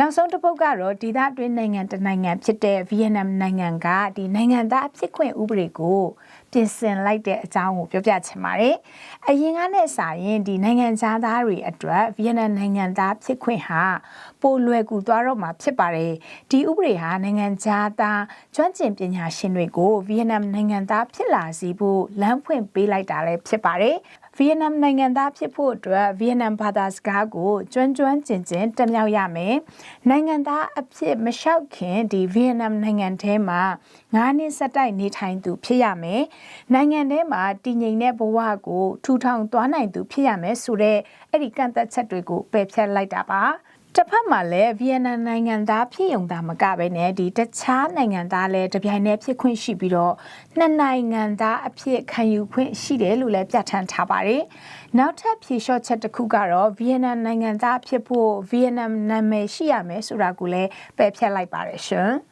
နောက်ဆုံးတစ်ပုတ်ကတော့ဒေသတွင်းနိုင်ငံတစ်နိုင်ငံဖြစ်တဲ့ဗီယက်နမ်နိုင်ငံကဒီနိုင်ငံသားအဖြစ်ခွင့်ဥပဒေကိုပြင်ဆင်လိုက်တဲ့အကြောင်းကိုပြောပြချင်ပါတယ်။အရင်ကနဲ့စာရင်ဒီနိုင်ငံသားတွေအတွက်ဗီယက်နမ်နိုင်ငံသားဖြစ်ခွင့်ဟာပိုလွယ်ကူသွားတော့မှာဖြစ်ပါတယ်။ဒီဥပဒေဟာနိုင်ငံသားကျွမ်းကျင်ပညာရှင်တွေကိုဗီယက်နမ်နိုင်ငံသားဖြစ်လာစေဖို့လမ်းဖွင့်ပေးလိုက်တာလည်းဖြစ်ပါတယ်။ဗီယက်နမ်နိုင်ငံသားဖြစ်ဖို့အတွက်ဗီယက်နမ်ဘာသာစကားကိုကျွမ်းကျွမ်းကျင်ကျင်တက်မြောက်ရမယ်။နိုင်ငံသားအဖြစ်မလျှောက်ခင်ဒီဗီယက်နမ်နိုင်ငံထဲမှာ9နှစ်ဆက်တိုက်နေထိုင်သူဖြစ်ရမယ်။နိုင်ငံထဲမှာတည်ငြိမ်တဲ့ဘဝကိုထူထောင်သွားနိုင်သူဖြစ်ရမယ်ဆိုတော့အဲ့ဒီကန့်သက်ချက်တွေကိုပယ်ဖျက်လိုက်တာပါ။ တစ်ဖက်မှာလည်းဗီယက်နမ်နိုင်ငံသားဖြစ်ုံသားမကပဲနဲ့ဒီတခြားနိုင်ငံသားလည်းတပြိုင်တည်းဖြစ်ခွင့်ရှိပြီးတော့နှစ်နိုင်ငံသားအဖြစ်ခံယူခွင့်ရှိတယ်လို့လည်းပြဋ္ဌာန်းထားပါတယ်။နောက်ထပ်ဖြေလျှော့ချက်တစ်ခုကတော့ဗီယက်နမ်နိုင်ငံသားဖြစ်ဖို့ဗီယက်နမ်နာမည်ရှိရမယ်ဆိုတာကိုလည်းပယ်ဖျက်လိုက်ပါတယ်ရှင်။